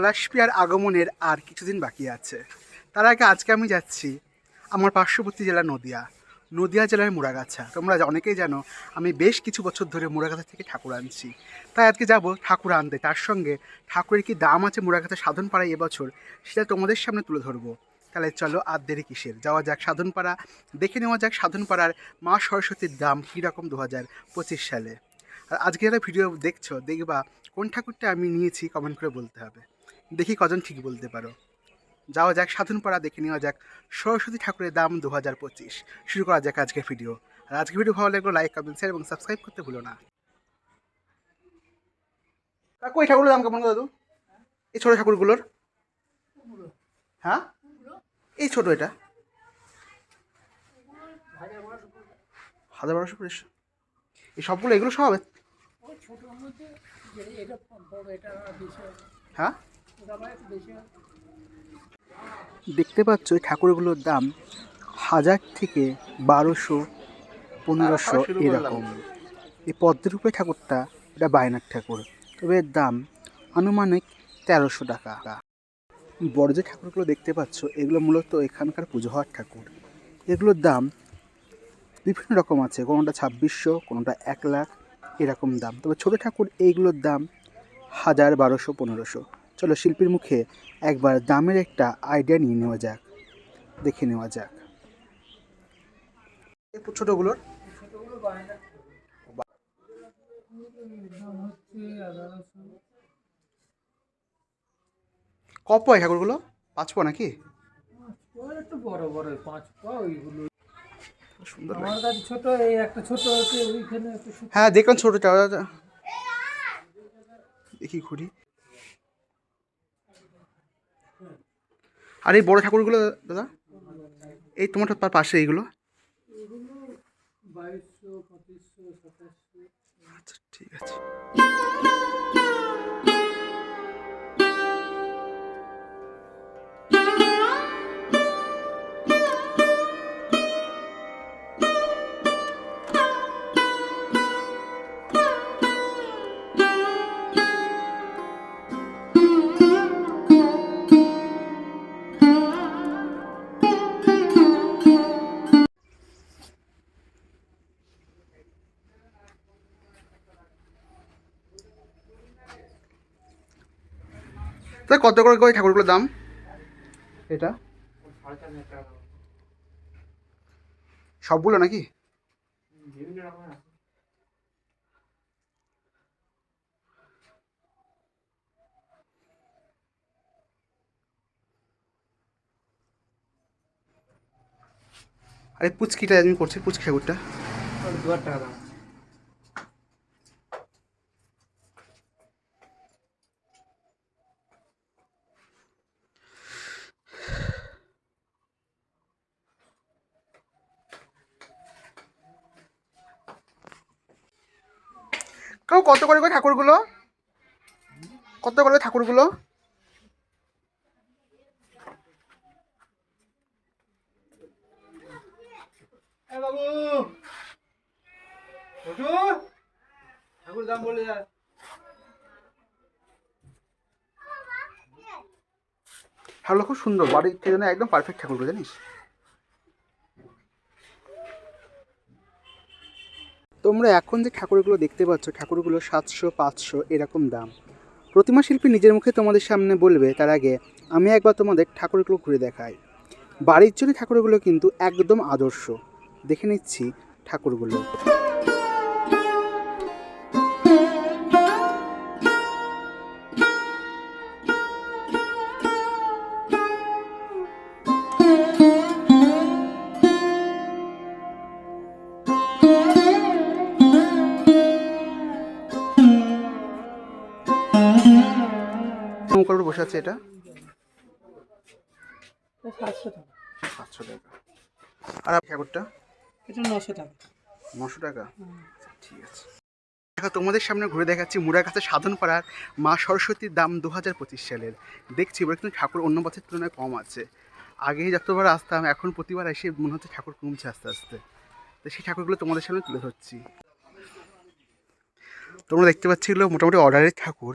পলাশপিয়ার আগমনের আর কিছুদিন বাকি আছে। তার আগে আজকে আমি যাচ্ছি আমার পার্শ্ববর্তী জেলা নদিয়া। নদিয়া জেলার মুড়াগাছা। তোমরা অনেকেই জানো, আমি বেশ কিছু বছর ধরে মুড়াগাছা থেকে ঠাকুর আনছি। তাই আজকে যাব ঠাকুর আনতে। তার সঙ্গে ঠাকুরের কি দাম আছে মুড়াগাছা সাধন পাড়ায় এবছর, সেটা তোমাদের সামনে তুলে ধরবো। তাহলে চলো আর দেরি কিসের? যাওয়া যাক সাধনপাড়া। দেখে নেওয়া যাক সাধনপাড়ার মা সরস্বতীর দাম কীরকম দু হাজার পঁচিশ সালে। আর আজকে যারা ভিডিও দেখছ, দেখবা কোন ঠাকুরটা আমি নিয়েছি কমেন্ট করে বলতে হবে। দেখি কজন ঠিক বলতে পারো। যাওয়া যাক সাধনপাড়া দেখে নেওয়া যাক। সরস্বতী ঠাকুরের দাম দু হাজার পঁচিশ। শুরু করা যাক আজকের ভিডিও আর আজকের ভিডিও ভালো লাগল লাইক কমেন্ট শেয়ার এবং সাবস্ক্রাইব করতে ভুলো না। কাকু এই ঠাকুরের দাম কেমন দাদু? এই ছোটো ঠাকুরগুলোর? হ্যাঁ? এই ছোটো এটা? হাজার বারোশো পিস এই সবগুলো এগুলো সব? হয়। দেখতে পাচ্ছ এই ঠাকুরগুলোর দাম হাজার থেকে বারোশো পনেরোশো এরকম। এই পদ্মরূপে ঠাকুরটা এটা বায়নার ঠাকুর। তবে এর দাম আনুমানিক তেরোশো টাকা। বড় যে ঠাকুরগুলো দেখতে পাচ্ছ এগুলো মূলত এখানকার পুজো হওয়ার ঠাকুর। এগুলোর দাম বিভিন্ন রকম আছে কোনোটা ছাব্বিশশো কোনোটা এক লাখ এরকম দাম। তবে ছোটো ঠাকুর এইগুলোর দাম হাজার বারোশো পনেরোশো। চলো শিল্পীর মুখে একবার দামের একটা আইডিয়া নিয়ে নেওয়া যাক। দেখে নেওয়া যাক। ছোটোগুলোর? কপ হয় ঠাকুরগুলো? পাঁচ পা নাকি? একটু ছোট হ্যাঁ দেখলাম ছোটোটা। দেখি ঘুরি। আর এই বড় ঠাকুরগুলো দাদা? এই তোমার তার পাশে এইগুলো? আচ্ছা ঠিক আছে। কত করে করে ঠাকুরগুলোর দাম? এটা? সবগুলো নাকি? আরে পুচকিটা আমি করছি পুচকি ঠাকুরটা। দু হাজার টাকা দাম। কেউ কত করে করে ঠাকুরগুলো? কত করে ঠাকুরগুলো? ঠাকুর দাম বলে যায়। খুব সুন্দর বাড়ির জন্য একদম পারফেক্ট ঠাকুরগুলো জানিস? তোমরা এখন যে ঠাকুরগুলো দেখতে পাচ্ছ ঠাকুরগুলো সাতশো, পাঁচশো এরকম দাম। প্রতিমা শিল্পী নিজের মুখে তোমাদের সামনে বলবে, তার আগে আমি একবার তোমাদের ঠাকুরগুলো ঘুরে দেখাই। বাড়ির জন্য ঠাকুরগুলো কিন্তু একদম আদর্শ। দেখে নিচ্ছি ঠাকুরগুলো। বসে আছে এটা? সাতশো টাকা। সাতশো টাকা। আর এটা নশো টাকা। নশো টাকা? ঠিক আছে। দেখো তোমাদের সামনে ঘুরে দেখাচ্ছি মুড়ার কাছে সাধন পাড়ার মা সরস্বতীর দাম দু হাজার পঁচিশ সালের। দেখছি এবার কিন্তু ঠাকুর অন্য বছরের তুলনায় কম আছে। আগে যতবার আসতাম এখন প্রতিবার এসে মনে হচ্ছে ঠাকুর কমছে আস্তে আস্তে। তো সেই ঠাকুরগুলো তোমাদের সামনে তুলে ধরছি। তোমরা দেখতে পাচ্ছি এগুলো মোটামুটি অর্ডারের ঠাকুর।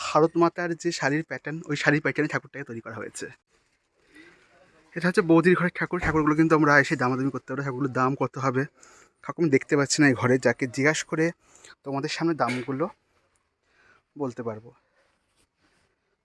ভারত মাতার যে শাড়ির প্যাটার্ন ওই শাড়ির প্যাটার্নে ঠাকুরটাকে তৈরি করা হয়েছে। এটা হচ্ছে বৌদির ঘরের ঠাকুর। ঠাকুরগুলো কিন্তু আমরা এসে দামাদামি করতে পারব। ঠাকুরগুলোর দাম কত হবে? ঠাকুর দেখতে পাচ্ছি না এই ঘরে। যাকে জিজ্ঞাসা করে তোমাদের সামনে দামগুলো বলতে পারব।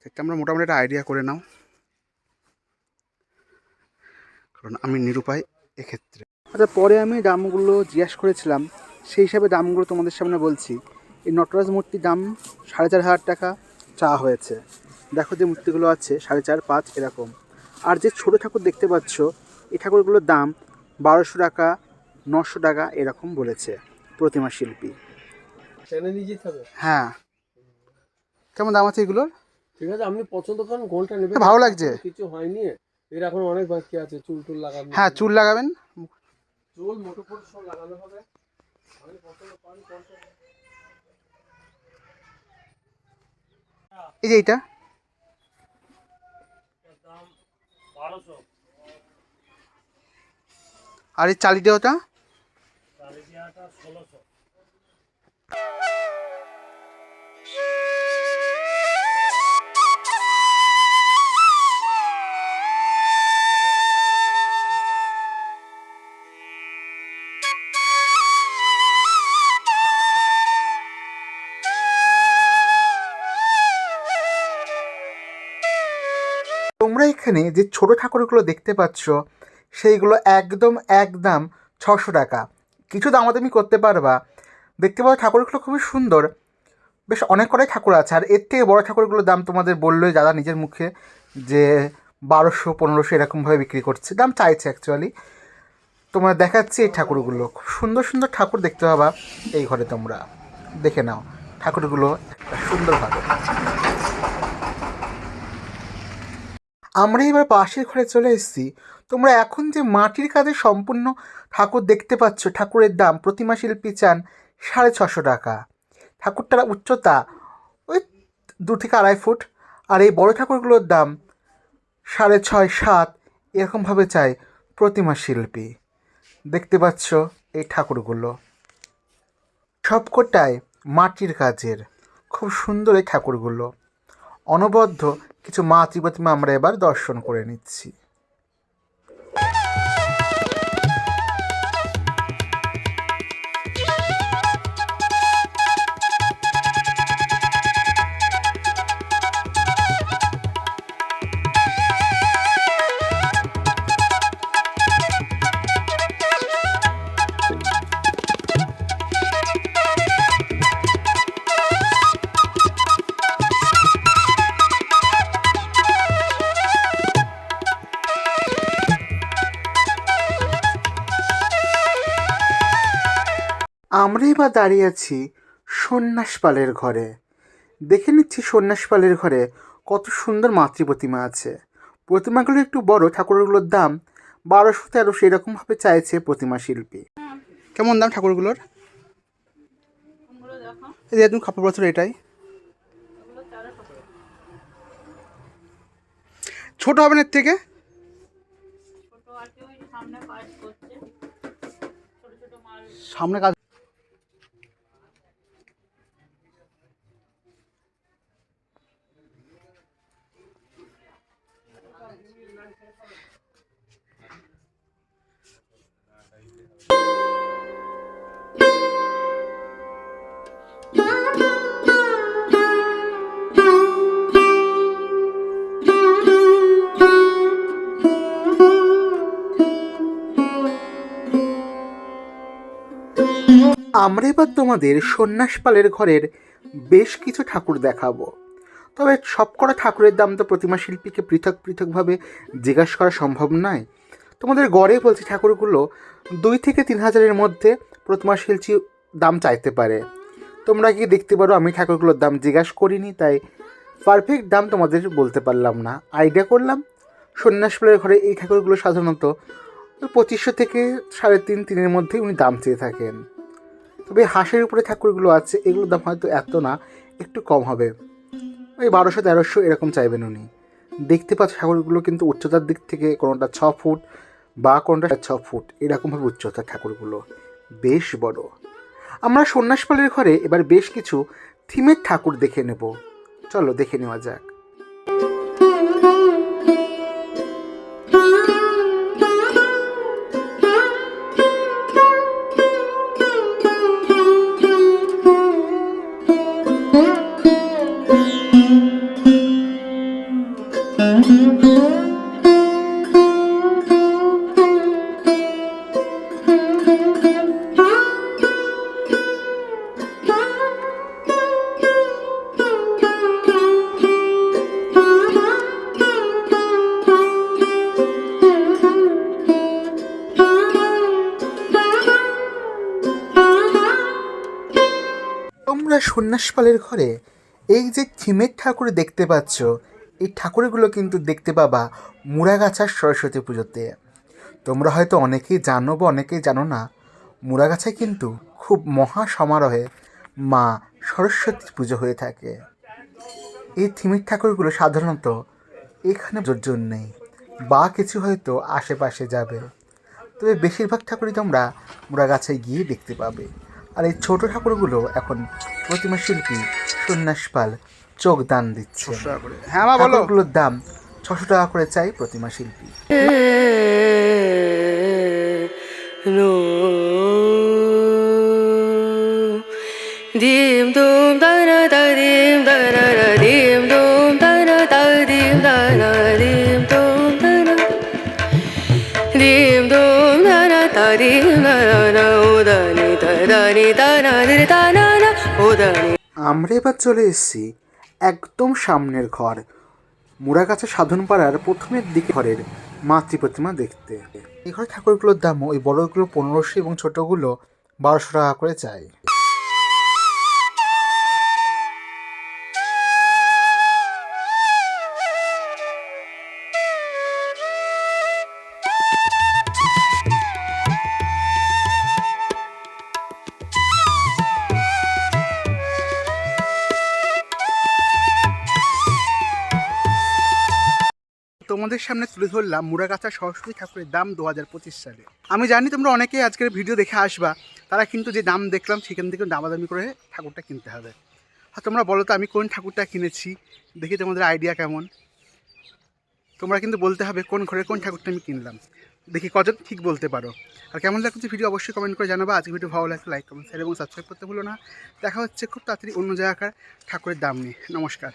সেটা আমরা মোটামুটি একটা আইডিয়া করে নাও। কারণ আমি নিরুপায় এক্ষেত্রে। আচ্ছা পরে আমি দামগুলো জিজ্ঞাসা করেছিলাম। সেই হিসাবে দামগুলো তোমাদের সামনে বলছি। এই নটরাজ মূর্তির দাম সাড়ে চার হাজার টাকা চা হয়েছে। দেখো যে মূর্তিগুলো আছে সাড়ে চার পাঁচ এরকম। আর যে ছোটো ঠাকুর দেখতে পাচ্ছ এই ঠাকুরগুলোর দাম বারোশো টাকা নশো টাকা এরকম বলেছে প্রতিমা শিল্পী। হ্যাঁ। কেমন দাম আছে এগুলোর? ঠিক আছে আপনি পছন্দ করেন গোলটা নেবেন। ভালো লাগছে। কিছু হয়নি। এর এখন অনেক বাকি আছে চুল টুল লাগাবেন। হ্যাঁ চুল লাগাবেন। চুল মোটো ফোটো সব লাগানো হবে। আপনি পছন্দ করেন কোনটা? এই যে এইটা। আর এই চালি দেওয়াটা ষোলোশো। এখানে যে ছোট ঠাকুরগুলো দেখতে পাচ্ছ, সেইগুলো একদম একদম ছশো টাকা। কিছু দামাদামি করতে পারবা। দেখতে পাচ্ছ ঠাকুরগুলো খুবই সুন্দর। বেশ অনেক কটাই ঠাকুর আছে, আর এর থেকে বড় ঠাকুরগুলোর দাম তোমাদের বললোই দাদা নিজের মুখে, যে বারোশো, পনেরোশো এরকমভাবে বিক্রি করছে। দাম চাইছে অ্যাকচুয়ালি তোমরা দেখাচ্ছি এই ঠাকুরগুলো। খুব সুন্দর সুন্দর ঠাকুর দেখতে পাবা। এই ঘরে তোমরা। দেখে নাও, ঠাকুরগুলো একটা সুন্দরভাবে। আমরা এবার পাশের ঘরে চলে এসেছি। তোমরা এখন যে মাটির কাজে সম্পূর্ণ ঠাকুর দেখতে পাচ্ছ, ঠাকুরের দাম প্রতিমা শিল্পী চান সাড়ে ছশো টাকা। ঠাকুরটার উচ্চতা ওই দু থেকে আড়াই ফুট, আর এই বড় ঠাকুরগুলোর দাম সাড়ে ছয়, সাত, এরকমভাবে চাই প্রতিমা শিল্পী। দেখতে পাচ্ছ এই ঠাকুরগুলো। সবকটাই মাটির কাজের। খুব সুন্দর এই ঠাকুরগুলো। অনবদ্য কিছু মা প্রতিমা আমরা এবার দর্শন করে নিচ্ছি। আমরা বা দাঁড়িয়ে আছি সন্ন্যাস পালের ঘরে। দেখে নিচ্ছি সন্ন্যাস পালের ঘরে কত সুন্দর মাতৃ প্রতিমা আছে। প্রতিমাগুলো একটু বড় ঠাকুরগুলোর দাম বারোশো তেরোশো এরকমভাবে চাইছে প্রতিমা শিল্পী। কেমন দাম ঠাকুরগুলোর? এই যে তুমি খাপড় বছর এটাই। ছোট হবে না এর থেকে? সামনে কাজ আমরা এবার তোমাদের সন্ন্যাস পালের ঘরের বেশ কিছু ঠাকুর দেখাবো। তবে সবকটা ঠাকুরের দাম তো প্রতিমা শিল্পীকে পৃথক পৃথকভাবে জিজ্ঞাসা করা সম্ভব নয়। তোমাদের গড়ে বলছি ঠাকুরগুলো দুই থেকে তিন হাজারের মধ্যে প্রতিমা শিল্পী দাম চাইতে পারে। তোমরা গিয়ে দেখতে পারো, আমি ঠাকুরগুলোর দাম জিজ্ঞাসা করিনি, তাই পারফেক্ট দাম তোমাদের বলতে পারলাম না। আইডিয়া করলাম। সন্ন্যাস পালের ঘরে এই ঠাকুরগুলো সাধারণত পঁচিশশো থেকে সাড়ে তিন, তিনের মধ্যেই উনি দাম চেয়ে থাকেন। তবে হাঁসের উপরে ঠাকুরগুলো আছে এগুলোর দাম হয়তো এত না, একটু কম হবে। ওই বারোশো, তেরোশো এরকম চাইবেন উনি। দেখতে পাচ্ছ ঠাকুরগুলো কিন্তু উচ্চতার দিক থেকে কোনোটা ছ ফুট বা কোনোটা ছ ফুট, এরকমভাবে উচ্চতার ঠাকুরগুলো। বেশ বড়। আমরা সন্ন্যাসপালের ঘরে এবার বেশ কিছু থিমের ঠাকুর দেখে নেব। চলো দেখে নেওয়া যাক। তোমরা সন্ন্যাসপালের ঘরে, এই যে থিমের ঠাকুর দেখতে পাচ্ছ, এই ঠাকুরগুলো কিন্তু দেখতে পাবা মুড়াগাছার সরস্বতী পুজোতে। তোমরা হয়তো অনেকেই জানো বা অনেকেই জানো না, মুড়াগাছায় কিন্তু খুব মহা সমারোহে মা সরস্বতী পুজো হয়ে থাকে। এই থিমের ঠাকুরগুলো সাধারণত এখানে পুজোর জন্যেই বা কিছু হয়তো আশেপাশে যাবে। তবে বেশিরভাগ ঠাকুরই তোমরা মুড়াগাছায় গিয়ে দেখতে পাবে। আর এই ছোট ঠাকুরগুলো এখন প্রতিমা শিল্পী সন্ন্যাস পাল চোখ দান দিচ্ছে হ্যাঁ মা বলো ঠাকুরগুলোর দাম ছশো টাকা করে চাই প্রতিমা শিল্পী no dim dum da na da dim da na na dim dum da na da dim da na dim আমরা এবার চলে এসেছি একদম সামনের ঘর, মুড়াগাছা সাধনপাড়ার প্রথমের দিকে ঘরের মাতৃ প্রতিমা দেখতে। এই ঘরে ঠাকুরগুলোর দাম ওই বড়গুলো পনেরোশো এবং ছোটগুলো বারোশো টাকা করে চাই। তোমাদের সামনে তুলে ধরলাম মুড়াগাছা সরস্বতী ঠাকুরের দাম দু হাজার পঁচিশ সালে। আমি জানি তোমরা অনেকেই আজকের ভিডিও দেখে আসবা, তারা কিন্তু যে দাম দেখলাম সেখান থেকে দামাদামি করে ঠাকুরটা কিনতে হবে। আর তোমরা বলো তো, আমি কোন ঠাকুরটা কিনেছি? দেখি তোমাদের আইডিয়া কেমন? তোমরা কিন্তু বলতে হবে কোন ঘরে কোন ঠাকুরটা আমি কিনলাম। দেখি কজন ঠিক বলতে পারো। আর কেমন লাগছে ভিডিও অবশ্যই কমেন্ট করে জানাবা। আজকে ভিডিও ভালো লাগলে লাইক কমেন্ট শেয়ার এবং সাবস্ক্রাইব করতে ভুলো না। দেখা হচ্ছে খুব তাড়াতাড়ি অন্য জায়গাকার ঠাকুরের দাম নিয়ে। নমস্কার।